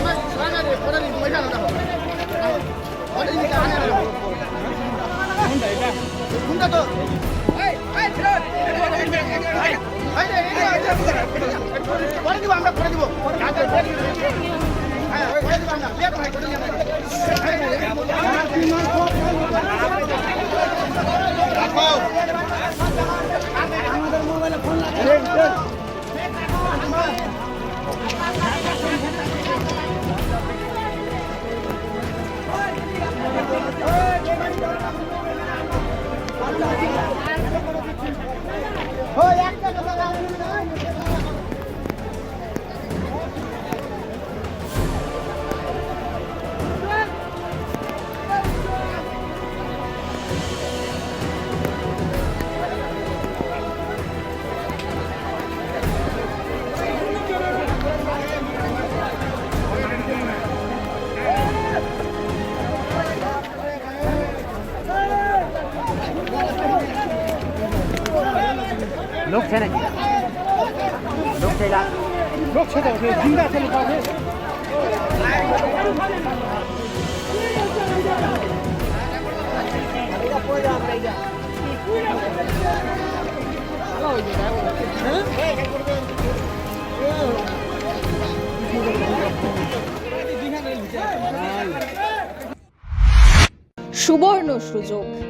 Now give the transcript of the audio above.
আমার সামনে রে পড়ে দিন পয়সা না দাও পড়ে দিন কানে রে কোনটা এটা কোনটা তো এই এই ছেড়ে ভাই ভাই রে এই যে পড়ে দিব হ্যাঁ পড়ে দিব আমরা લોક છે ને લોક છે લોક છે તો જિંદા છે પાસે সুবর্ণ সুযোগ